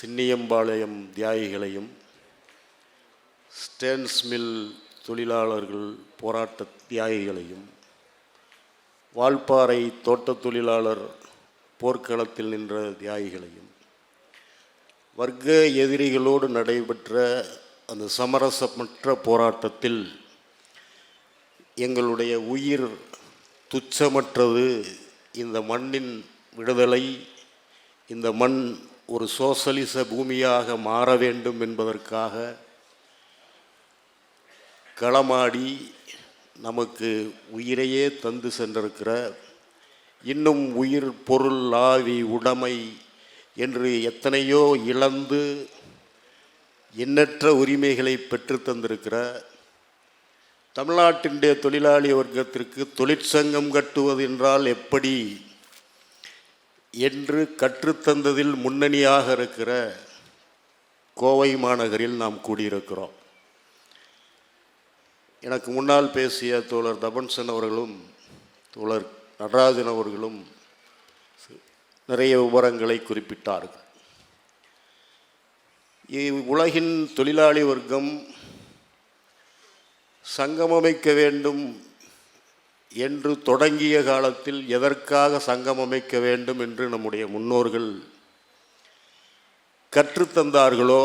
Chinniyampalayam தியாகிகளையும் Stanes mill தொழிலாளர்கள் போராட்ட தியாகிகளையும் வால்பாறை தோட்ட தொழிலாளர் போர்க்களத்தில் நின்ற தியாகிகளையும் வர்க்க எதிரிகளோடு நடைபெற்ற அந்த சமரசமற்ற போராட்டத்தில் எங்களுடைய உயிர் துச்சமற்றது. இந்த மண்ணின் விடுதலை இந்த மண் ஒரு சோசலிச பூமியாக மாற வேண்டும் என்பதற்காக களமாடி நமக்கு உயிரையே தந்து சென்றிருக்கிற இன்னும் உயிர் பொருள் ஆவி உடைமை என்று எத்தனையோ இழந்து எண்ணற்ற உரிமைகளை பெற்று தந்திருக்கிற தமிழ்நாட்டினுடைய தொழிலாளி வர்க்கத்திற்கு தொழிற்சங்கம் கட்டுவது என்றால் எப்படி என்று கற்றுத்தந்ததில் முன்னணியாக இருக்கிற கோவை மாநகரில் நாம் கூடியிருக்கிறோம். எனக்கு முன்னால் பேசிய தோழர் தபன்சன் அவர்களும் தோழர் நடராஜன் அவர்களும் நிறைய விவரங்களை குறிப்பிட்டார்கள். இ- உலகின் தொழிலாளி வர்க்கம் சங்கம் அமைக்க வேண்டும் என்று தொடங்கிய காலத்தில் எதற்காக சங்கம் அமைக்க வேண்டும் என்று நம்முடைய முன்னோர்கள் கற்றுத்தந்தார்களோ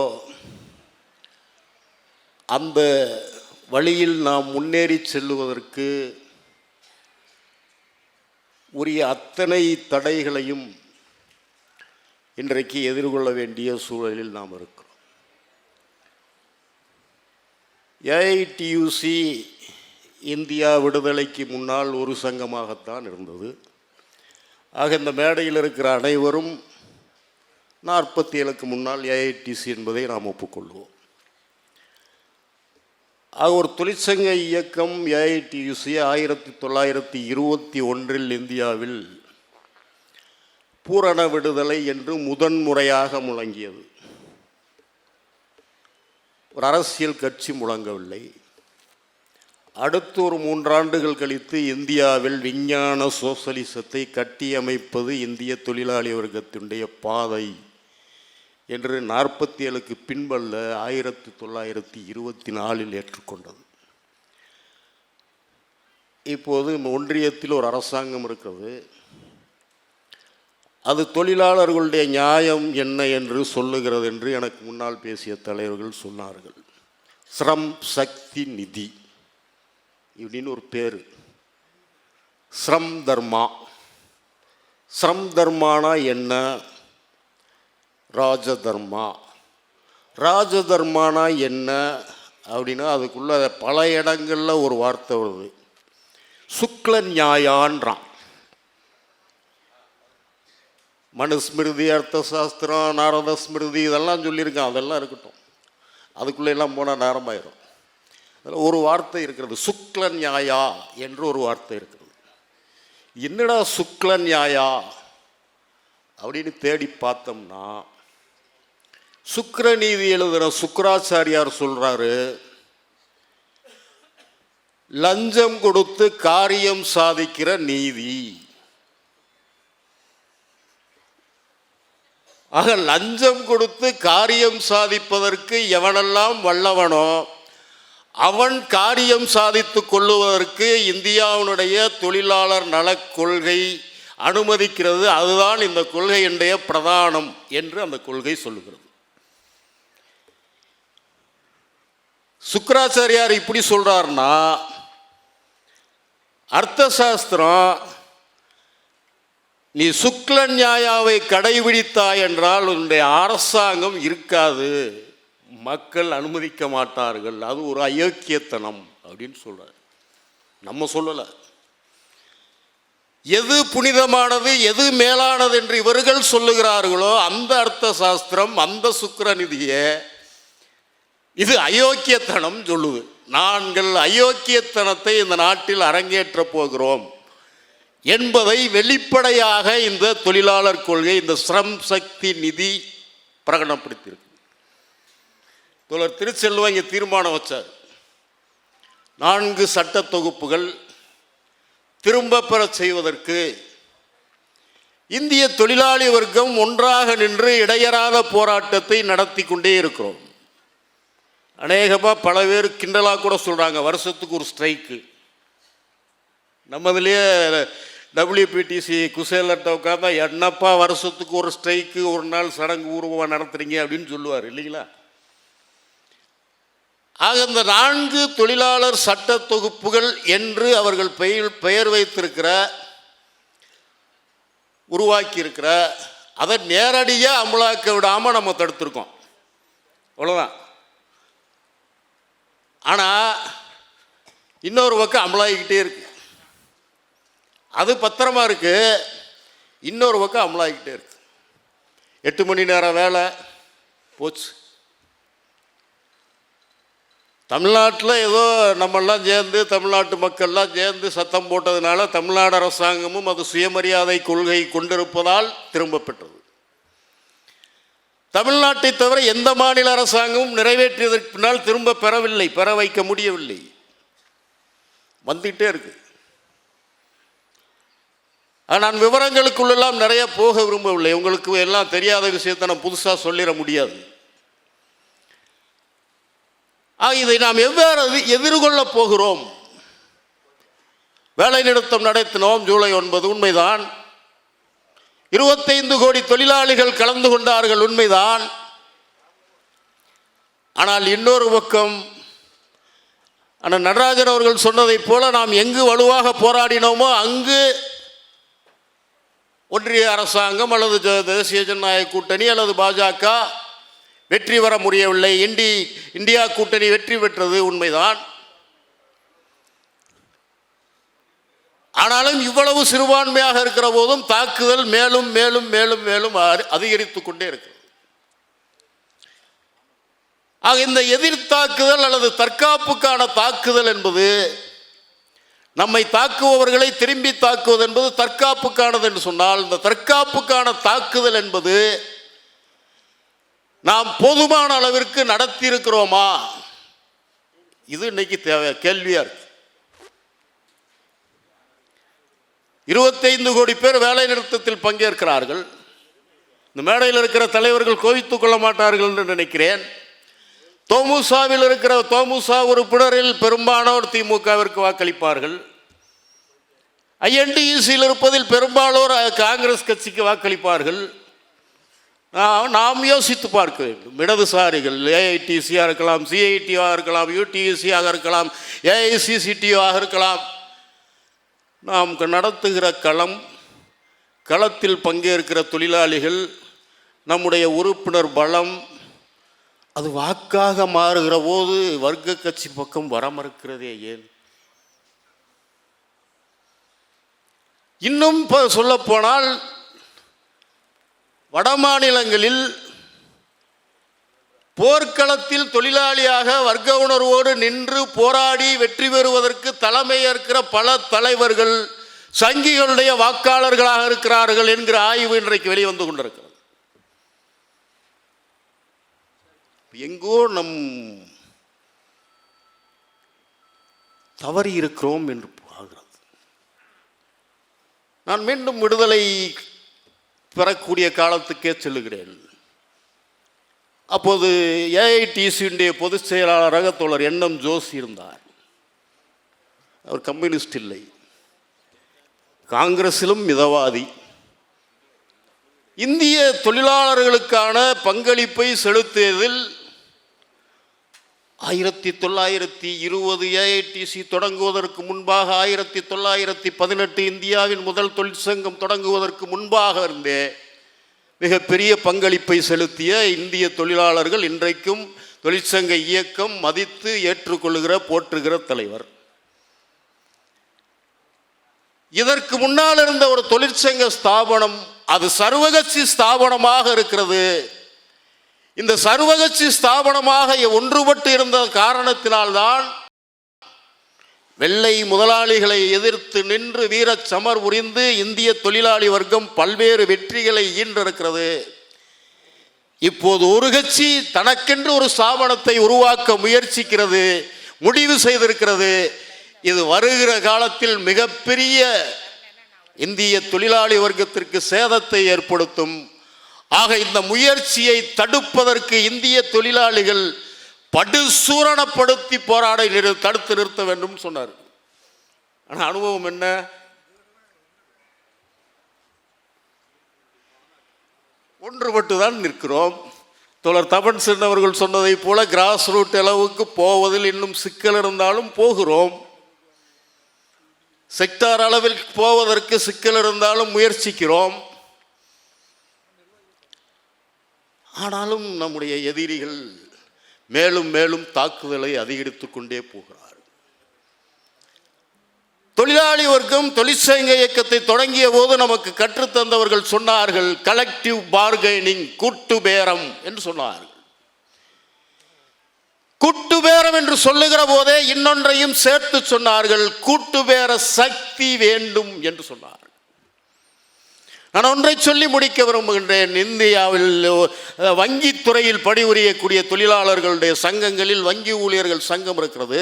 அந்த வழியில் நாம் முன்னேறி செல்லுவதற்கு உரிய அத்தனை தடைகளையும் இன்றைக்கு எதிர்கொள்ள வேண்டிய சூழலில் நாம் இருக்கிறோம். ஏஐடியூசி இந்தியா விடுதலைக்கு முன்னால் ஒரு சங்கமாகத்தான் இருந்தது. ஆக இந்த மேடையில் இருக்கிற அனைவரும் நாற்பத்தி ஏழுக்கு முன்னால் ஏஐடிசி என்பதை நாம் ஒப்புக்கொள்வோம். ஆக ஒரு தொழிற்சங்க இயக்கம் ஏஐடியூசி ஆயிரத்தி தொள்ளாயிரத்தி இருபத்தி ஒன்றில் இந்தியாவில் பூரண விடுதலை என்று முதன்முறையாக முழங்கியது. ஒரு அரசியல் கட்சி முழங்கவில்லை. அடுத்து ஒரு மூன்றாண்டுகள் கழித்து இந்தியாவில் விஞ்ஞான சோசலிசத்தை கட்டியமைப்பது இந்திய தொழிலாளி வர்க்கத்தினுடைய பாதை என்று நாற்பத்தி ஏழுக்கு பின்பல்ல ஆயிரத்தி தொள்ளாயிரத்தி இருபத்தி நாலில் ஏற்றுக்கொண்டது. இப்போது ஒன்றியத்தில் ஒரு அரசாங்கம் இருக்கிறது. அது தொழிலாளர்களுடைய நியாயம் என்ன என்று சொல்லுகிறது என்று எனக்கு முன்னால் பேசிய தலைவர்கள் சொன்னார்கள். ஸ்ரம் சக்தி நிதி. இப்படின்னு ஒரு பேர். ஸ்ரம் தர்மா. ஸ்ரம் தர்மானா என்ன? ராஜதர்மா. ராஜதர்மானா என்ன? அப்படின்னா அதுக்குள்ள பல இடங்களில் ஒரு வார்த்தை வருது. சுக்ல நியாயான்றான். மனுஸ்மிருதி அர்த்த சாஸ்திரம் நாரத ஸ்மிருதி இதெல்லாம் சொல்லியிருக்கான். அதெல்லாம் இருக்கட்டும். அதுக்குள்ளே எல்லாம் போனால் நேரமாயிரும். அதில் ஒரு வார்த்தை இருக்கிறது சுக்ல நியாயா என்று ஒரு வார்த்தை இருக்கிறது என்னடா சுக்ல நியாயா அப்படின்னு தேடி பார்த்தோம்னா சுக்கிரநீதி எழுதுகிற சுக்கராச்சாரியார் சொல்கிறாரு லஞ்சம் கொடுத்து காரியம் சாதிக்கிற நீதி. ஆக லஞ்சம் கொடுத்து காரியம் சாதிப்பதற்கு எவனெல்லாம் வல்லவனோ அவன் காரியம் சாதித்து கொள்ளுவதற்கு இந்தியாவினுடைய தொழிலாளர் நலக் கொள்கை அனுமதிக்கிறது. அதுதான் இந்த கொள்கையினுடைய பிரதானம் என்று அந்த கொள்கை சொல்லுகிறது. சுக்கராச்சாரியார் இப்படி சொல்றாருன்னா அர்த்த சாஸ்திரம் நீ சுக்ல நியாயாவை கடைபிடித்தாய் என்றால் உன்னுடைய அரசாங்கம் இருக்காது. மக்கள் அனுமதிக்க மாட்டார்கள். அது ஒரு அயோக்கியத்தனம் அப்படின்னு சொல்கிறார் நம்ம சொல்லலை. எது புனிதமானது எது மேலானது என்று இவர்கள் சொல்லுகிறார்களோ அந்த அர்த்த சாஸ்திரம் அந்த சுக்கிரநிதியை இது அயோக்கியத்தனம் சொல்லுது. நாங்கள் அயோக்கியத்தனத்தை இந்த நாட்டில் அரங்கேற்றப் போகிறோம் என்பதை வெளிப்படையாக இந்த தொழிலாளர் கொள்கை இந்த ஸ்ரம் சக்தி நிதி பிரகடனப்படுத்தியிருக்கு. தோழர் திருச்செல்வம் இங்கே தீர்மானம் வச்சார். நான்கு சட்ட தொகுப்புகள் திரும்ப பெற செய்வதற்கு இந்திய தொழிலாளி வர்க்கம் ஒன்றாக நின்று இடையறாத போராட்டத்தை நடத்தி கொண்டே இருக்கிறோம். அநேகமாக பல பேர் கிண்டலாக கூட சொல்கிறாங்க வருஷத்துக்கு ஒரு ஸ்ட்ரைக்கு நம்மதுலேயே டபிள்யூபிடிசி குசேலர்கிட்ட உட்காந்தா என்னப்பா வருஷத்துக்கு ஒரு ஸ்ட்ரைக்கு ஒரு நாள் சடங்கு ஊர்வமாக நடத்துகிறீங்க அப்படின்னு சொல்லுவார் இல்லைங்களா? ஆக இந்த நான்கு தொழிலாளர் சட்ட தொகுப்புகள் என்று அவர்கள் பெயர் பெயர் வைத்திருக்கிற உருவாக்கியிருக்கிற அதை நேரடியாக அமலாக்க விடாமல் நம்ம தடுத்திருக்கோம். அவ்வளோதான் ஆனால் இன்னொரு பக்கம் அமலாகிக்கிட்டே இருக்கு. அது பத்திரமா இருக்கு இன்னொரு பக்கம் அமலாகிக்கிட்டே இருக்கு. எட்டு மணி நேரம் வேலை போச்சு. தமிழ்நாட்டில் ஏதோ நம்மெல்லாம் சேர்ந்து தமிழ்நாட்டு மக்கள்லாம் சேர்ந்து சத்தம் போட்டதுனால தமிழ்நாடு அரசாங்கமும் அது சுயமரியாதை கொள்கை கொண்டிருப்பதால் திரும்ப பெற்றது. தமிழ்நாட்டை தவிர எந்த மாநில அரசாங்கமும் நிறைவேற்றியதற்கு பின்னால் திரும்ப பெறவில்லை பெற வைக்க முடியவில்லை. வந்துகிட்டே இருக்கு. நான் விவரங்களுக்குள்ளெல்லாம் நிறைய போக விரும்பவில்லை. உங்களுக்கு எல்லாம் தெரியாத விஷயத்தை நான் புதுசாக சொல்லிட முடியாது. இதை நாம் எவ்வாறு எதிர்கொள்ளப் போகிறோம்? வேலை நிறுத்தம் நடத்தினோம் ஜூலை ஒன்பது உண்மைதான். இருபத்தைந்து கோடி தொழிலாளிகள் கலந்து கொண்டார்கள் உண்மைதான். ஆனால் இன்னொரு பக்கம் ஆனால் நடராஜன் அவர்கள் சொன்னதைப் போல நாம் எங்கு வலுவாக போராடினோமோ அங்கு ஒன்றிய அரசாங்கம் அல்லது தேசிய ஜனநாயக கூட்டணி அல்லது பாஜக வெற்றி பெற முடியவில்லை. இண்டி இந்தியா கூட்டணி வெற்றி பெற்றது உண்மைதான். ஆனாலும் இவ்வளவு சிறுபான்மையாக இருக்கிற போதும் தாக்குதல் மேலும் மேலும் மேலும் மேலும் அதிகரித்து கொண்டே இருக்கிறது. ஆக இந்த எதிர் தாக்குதல் அல்லது தற்காப்புக்கான தாக்குதல் என்பது நம்மை தாக்குபவர்களை திரும்பி தாக்குவது என்பது தற்காப்புக்கானது என்று சொன்னால் இந்த தற்காப்புக்கான தாக்குதல் என்பது நாம் போதுமான அளவிற்கு நடத்தி இருக்கிறோமா இது இன்னைக்கு தேவை கேள்வியா இருக்கு. இருபத்தைந்து கோடி பேர் வேலை நிறுத்தத்தில் பங்கேற்கிறார்கள். இந்த மேடையில் இருக்கிற தலைவர்கள் கோவித்துக் கொள்ள மாட்டார்கள் என்று நினைக்கிறேன். தோமுசாவில் இருக்கிற தோமுசா உறுப்பினரில் பெரும்பாலோர் திமுகவிற்கு வாக்களிப்பார்கள். ஐஎன்டிஇசியில் இருப்பதில் பெரும்பாலோர் காங்கிரஸ் கட்சிக்கு வாக்களிப்பார்கள். நாம் நாம் யோசித்து பார்க்க வேண்டும். இடதுசாரிகள் ஏஐடிசியாக இருக்கலாம் சிஐடியாக இருக்கலாம் யூடிஎஸ்சியாக இருக்கலாம் ஏஐசிசிடியாக இருக்கலாம். நாம் நடத்துகிற களம் களத்தில் பங்கேற்கிற தொழிலாளிகள் நம்முடைய உறுப்பினர் பலம் அது வாக்காக மாறுகிற போது வர்க்க கட்சி பக்கம் வர மறுக்கிறதே ஏன்? இன்னும் இப்போ சொல்லப்போனால் வட மாநிலங்களில் போர்க்களத்தில் தொழிலாளியாக வர்க்க உணர்வோடு நின்று போராடி வெற்றி பெறுவதற்கு தலைமையேற்கிற பல தலைவர்கள் சங்கிகளுடைய வாக்காளர்களாக இருக்கிறார்கள் என்கிற ஆய்வு இன்றைக்கு வெளிவந்து கொண்டிருக்கிறது. எங்கோ நம் தவறி இருக்கிறோம் என்று ஆகிறது நான் மீண்டும் விடுதலை பெறக்கூடிய காலத்துக்கே செல்லுகிறேன். அப்போது ஏஐடிசியுடைய பொதுச் செயலாளராக தோழர் எண்ணம் ஜோஸ் இருந்தார். அவர் கம்யூனிஸ்ட் இல்லை. காங்கிரஸிலும் மிதவாதி. இந்திய தொழிலாளர்களுக்கான பங்களிப்பை செலுத்தியதில் ஆயிரத்தி தொள்ளாயிரத்தி இருபது ஏஐடிசி தொடங்குவதற்கு முன்பாக ஆயிரத்தி தொள்ளாயிரத்தி பதினெட்டு இந்தியாவின் முதல் தொழிற்சங்கம் தொடங்குவதற்கு முன்பாக இருந்தே மிகப்பெரிய பங்களிப்பை செலுத்திய இந்திய தொழிலாளர்கள் இன்றைக்கும் தொழிற்சங்க இயக்கம் மதித்து ஏற்றுக்கொள்கிற போற்றுகிற தலைவர். இதற்கு முன்னால் இருந்த ஒரு தொழிற்சங்க ஸ்தாபனம் அது சர்வகட்சி ஸ்தாபனமாக இருக்கிறது. இந்த சர்வகட்சி ஸ்தாபனமாக ஒன்றுபட்டு இருந்த காரணத்தினால்தான் வெள்ளை முதலாளிகளை எதிர்த்து நின்று வீரச் சமர் புரிந்து இந்திய தொழிலாளி வர்க்கம் பல்வேறு வெற்றிகளை ஈன்றிருக்கிறது இப்போது ஒரு கட்சி தனக்கென்று ஒரு ஸ்தாபனத்தை உருவாக்க முயற்சிக்கிறது முடிவு செய்திருக்கிறது. இது வருகிற காலத்தில் மிகப்பெரிய இந்திய தொழிலாளி வர்க்கத்திற்கு சேதத்தை ஏற்படுத்தும். ஆக இந்த முயற்சியை தடுப்பதற்கு இந்திய தொழிலாளிகள் படுசூரணப்படுத்தி போராட நிறு- தடுத்து நிறுத்த வேண்டும் சொன்னார். ஆனால் அனுபவம் என்ன? ஒன்றுபட்டு தான் நிற்கிறோம். தோழர் தபன் சென் அவர்கள் சொன்னதைப் போல கிராஸ் ரூட் அளவுக்கு போவதில் இன்னும் சிக்கல் இருந்தாலும் போகிறோம். செக்டார் அளவில் போவதற்கு சிக்கல் இருந்தாலும் முயற்சிக்கிறோம். ஆனாலும் நம்முடைய எதிரிகள் மேலும் மேலும் தாக்குதலை அதிகரித்து கொண்டே போகிறார் தொழிலாளி வர்க்கம் தொழிற்சங்க இயக்கத்தை தொடங்கிய போது நமக்கு கற்றுத்தந்தவர்கள் சொன்னார்கள் கலெக்டிவ் பார்கெனிங் கூட்டு பேரம் என்று சொன்னார்கள். கூட்டு பேரம் என்று சொல்லுகிற போதே இன்னொன்றையும் சேர்த்து சொன்னார்கள் கூட்டு பேர சக்தி வேண்டும் என்று சொன்னார்கள். நான் ஒன்றை சொல்லி முடிக்க விரும்புகின்றேன். இந்தியாவில் வங்கித்துறையில் பணிபுரியக்கூடிய தொழிலாளர்களுடைய சங்கங்களில் வங்கி ஊழியர்கள் சங்கம் இருக்கிறது.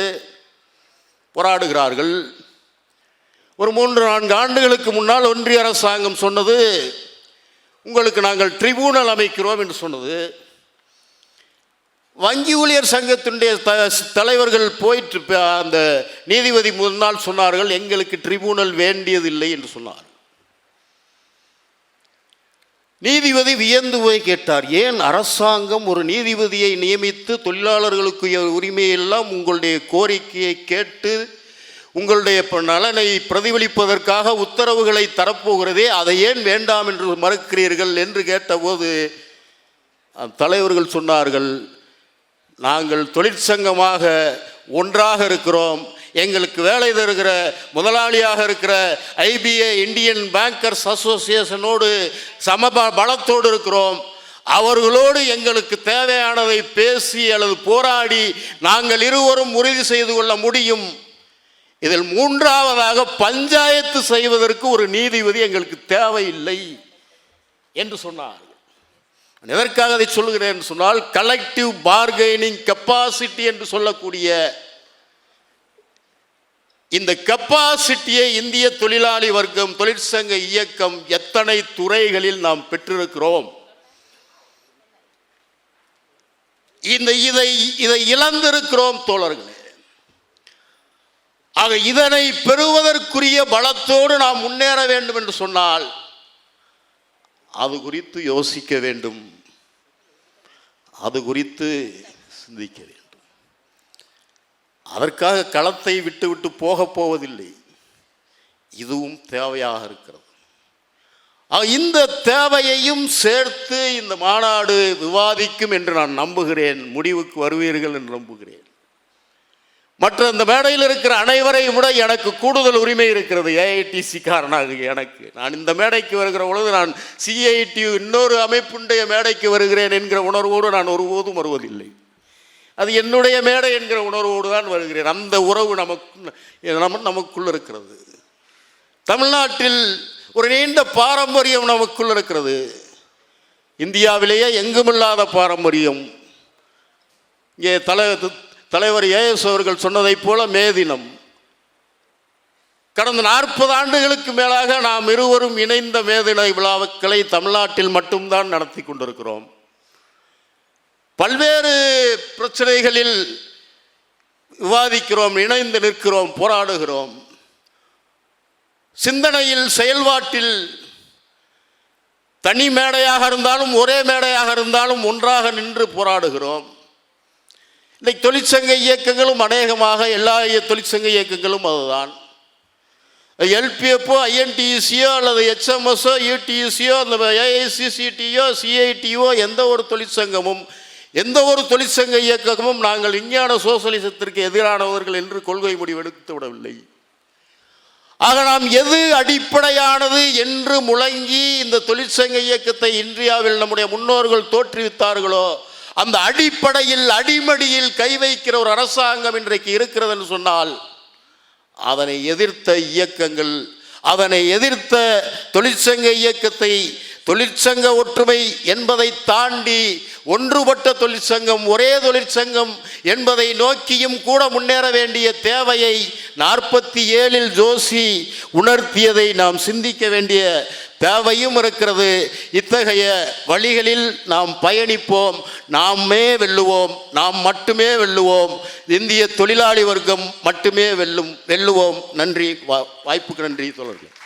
போராடுகிறார்கள். ஒரு மூன்று நான்கு ஆண்டுகளுக்கு முன்னால் ஒன்றிய அரசாங்கம் சொன்னது உங்களுக்கு நாங்கள் ட்ரிபூனல் அமைக்கிறோம் என்று சொன்னது. வங்கி ஊழியர் சங்கத்தினுடைய த தலைவர்கள் போயிட்டு அந்த நீதிபதி முன்னால் சொன்னார்கள் எங்களுக்கு ட்ரிபியூனல் வேண்டியதில்லை என்று சொன்னார். நீதிபதி வியந்து போய் கேட்டார் ஏன் அரசாங்கம் ஒரு நீதிபதியை நியமித்து தொழிலாளர்களுக்கு உரிமையெல்லாம் உங்களுடைய கோரிக்கையை கேட்டு உங்களுடைய நலனை பிரதிபலிப்பதற்காக உத்தரவுகளை தரப்போகிறதே அதை ஏன் வேண்டாம் என்று மறுக்கிறீர்கள்? என்று கேட்டபோது தலைவர்கள் சொன்னார்கள் நாங்கள் தொழிற்சங்கமாக ஒன்றாக இருக்கிறோம் எங்களுக்கு வேலை தருகிற முதலாளியாக இருக்கிற ஐபிஏ இந்தியன் பேங்கர்ஸ் அசோசியேஷனோடு சம ப- பலத்தோடு இருக்கிறோம். அவர்களோடு எங்களுக்கு தேவையானதை பேசி அல்லது போராடி நாங்கள் இருவரும் உறுதி செய்து கொள்ள முடியும். இதில் மூன்றாவதாக பஞ்சாயத்து செய்வதற்கு ஒரு நீதிபதி எங்களுக்கு தேவையில்லை என்று சொன்னார். எதற்காக அதை சொல்லுகிறேன் என்று சொன்னால் கலெக்டிவ் பார்கெனிங் கெப்பாசிட்டி என்று சொல்லக்கூடிய இந்த கெப்பாசிட்டியை இந்திய தொழிலாளி வர்க்கம் தொழிற்சங்க இயக்கம் எத்தனை துறைகளில் நாம் பெற்றிருக்கிறோம்? இந்த இதை இதை இழந்திருக்கிறோம் தோழர்களே. ஆக இதனை பெறுவதற்குரிய பலத்தோடு நாம் முன்னேற வேண்டும் என்று சொன்னால் அது குறித்து யோசிக்க வேண்டும். அது குறித்து சிந்திக்க வேண்டும். அதற்காக களத்தை விட்டு விட்டு போகப் போவதில்லை. இதுவும் தேவையாக இருக்கிறது. இந்த தேவையையும் சேர்த்து இந்த மாநாடு விவாதிக்கும் என்று நான் நம்புகிறேன். முடிவுக்கு வருவீர்கள் என்று நம்புகிறேன். மற்ற இந்த மேடையில் இருக்கிற அனைவரையும் விட எனக்கு கூடுதல் உரிமை இருக்கிறது. ஏஐடிசி காரனாக எனக்கு. நான் இந்த மேடைக்கு வருகிற பொழுது நான் சிஐடி இன்னொரு அமைப்புடைய மேடைக்கு வருகிறேன் என்கிற உணர்வோடு நான் ஒருபோதும் வருவதில்லை. அது என்னுடைய மேடை என்கிற உணர்வோடு தான் வருகிறேன். அந்த உறவு நமக்கு நம்ம நமக்குள் இருக்கிறது. தமிழ்நாட்டில் ஒரு நீண்ட பாரம்பரியம் நமக்குள் இருக்கிறது. இந்தியாவிலேயே எங்குமில்லாத பாரம்பரியம். இங்கே தலை தலைவர் ஏஎஸ் அவர்கள் சொன்னதைப் போல மே தினம். கடந்த நாற்பது ஆண்டுகளுக்கு மேலாக நாம் இருவரும் இணைந்த மேதின விழாக்களை தமிழ்நாட்டில் மட்டும்தான் நடத்தி கொண்டிருக்கிறோம். பல்வேறு பிரச்சனைகளில் விவாதிக்கிறோம் இணைந்து நிற்கிறோம் போராடுகிறோம். சிந்தனையில் செயல்பாட்டில் தனி மேடையாக இருந்தாலும் ஒரே மேடையாக இருந்தாலும் ஒன்றாக நின்று போராடுகிறோம். இன்னைக்கு தொழிற்சங்க இயக்கங்களும் அநேகமாக எல்லா தொழிற்சங்க இயக்கங்களும் அதுதான். எல்பிஎஃப்ஓ ஐஎன்டிசியோ அல்லது ஹெச்எம்எஸ்ஓ யூடிஇசியோ அந்த ஏஐசிசிடியோ சிஐடிஓ எந்த ஒரு தொழிற்சங்கமும் எந்த ஒரு தொழிற்சங்க இயக்கமும் நாங்கள் விஞ்ஞான சோசலிசத்திற்கு எதிரானவர்கள் என்று கொள்கை முடிவெடுத்து விடவில்லை. ஆக நாம் எது அடிப்படையானது என்று முழங்கி இந்த தொழிற்சங்க இயக்கத்தை இந்தியாவில் நம்முடைய முன்னோர்கள் தோற்றுவித்தார்களோ அந்த அடிப்படையில் அடிமடியில் கை வைக்கிற ஒரு அரசாங்கம் இன்றைக்கு இருக்கிறது என்று சொன்னால் அதனை எதிர்த்த இயக்கங்கள் அதனை எதிர்த்த தொழிற்சங்க இயக்கத்தை தொழிற்சங்க ஒற்றுமை என்பதை தாண்டி ஒன்றுபட்ட தொழிற்சங்கம் ஒரே தொழிற்சங்கம் என்பதை நோக்கியும் கூட முன்னேற வேண்டிய தேவையை நாற்பத்தி ஏழில் ஜோசி உணர்த்தியதை நாம் சிந்திக்க வேண்டிய தேவையும் இருக்கிறது. இத்தகைய வழிகளில் நாம் பயணிப்போம் நாமே வெல்லுவோம் நாம் மட்டுமே வெல்லுவோம் இந்திய தொழிலாளி வர்க்கம் மட்டுமே வெல்லும் வெல்லுவோம். நன்றி வா- வாய்ப்புக்கு நன்றி தொடர்கள்